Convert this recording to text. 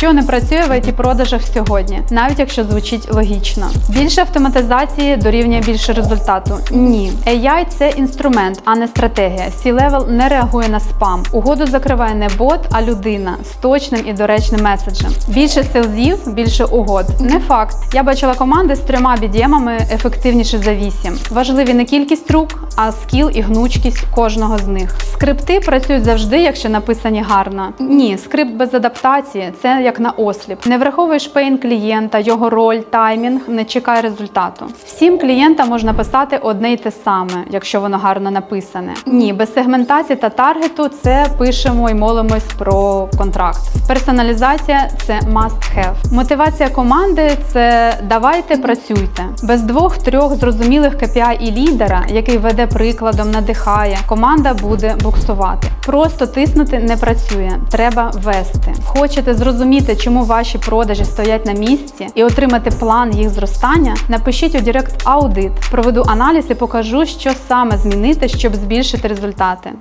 Що не працює в it продажах сьогодні, навіть якщо звучить логічно. Більше автоматизації дорівнює більше результату. Ні, AI – це інструмент, а не стратегія. C-Level не реагує на спам. Угоду закриває не бот, а людина з точним і доречним меседжем. Більше селзів, більше угод. Не факт. Я бачила команди з трьома BDM-ами ефективніше за вісім. Важливі не кількість рук, а скіл і гнучкість кожного з них. Скрипти працюють завжди, якщо написані гарно. Ні, скрипт без адаптації це як на осліп. Не враховуєш пейн клієнта, його роль, таймінг, не чекай результату. Всім клієнтам можна писати одне й те саме, якщо воно гарно написане. Ні, без сегментації та таргету це пишемо і молимось про контракт. Персоналізація це must have. Мотивація команди це давайте працюйте. Без двох-трьох зрозумілих KPI і лідера, який веде прикладом, надихає, команда буде буксувати. Просто тиснути не працює, треба вести. Хочете зрозуміти, чому ваші продажі стоять на місці і отримати план їх зростання? Напишіть у Директ аудит, проведу аналіз і покажу, що саме змінити, щоб збільшити результати.